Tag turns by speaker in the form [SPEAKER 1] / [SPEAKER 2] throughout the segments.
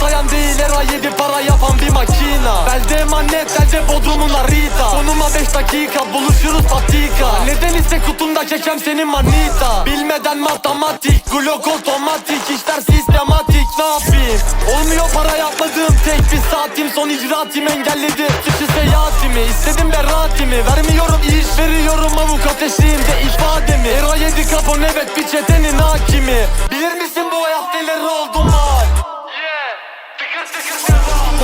[SPEAKER 1] sayan değil era yedi para yapan bir makina. Belde emanet elde bodrumun harita Sonuma 5 dakika buluşuruz patika. Neden ise kutumda kekem senin manita. Bilmeden matematik Glock otomatik işler sistematik. Ne yapayım? Olmuyor para yapmadığım tek bir saatim. Son icraatim engelledi suçu seyahatimi İstedim beraatimi Vermiyorum iş veriyorum. Avukat eşliğinde ifademi. Era yedi kapon evet bir çetenin hakimi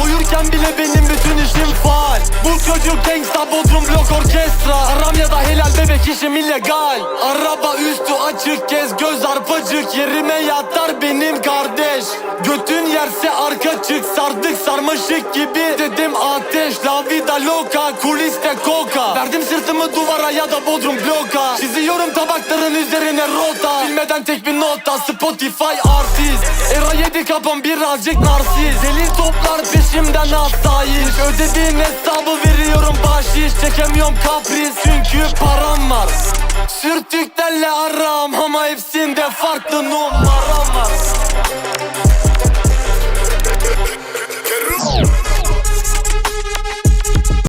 [SPEAKER 1] Uyurken bile benim bütün işim faal Bu çocuk gangsta bodrum blok orkestra. Haram ya da helal bebek işim illegal. Araba üstü açık kez göz arpacık. Yerime yatar benim kardeş. Götün yerse arka çık sardık sarmaşık gibi Dedim ateş. La vida loca kuliste coca. Verdim sırtımı duvara ya da bodrum bloka. Çiziyorum tabakların üzerine rota. Bilmeden tek bir nota Spotify artist Era yedi kapım birazcık narsist. Delil toplar peşimden asayiş Ödediğin hesabı veriyorum bahşiş. Çekemiyorum kapris çünkü param var. Sürtüklerle aram ama hepsinde farklı numaram var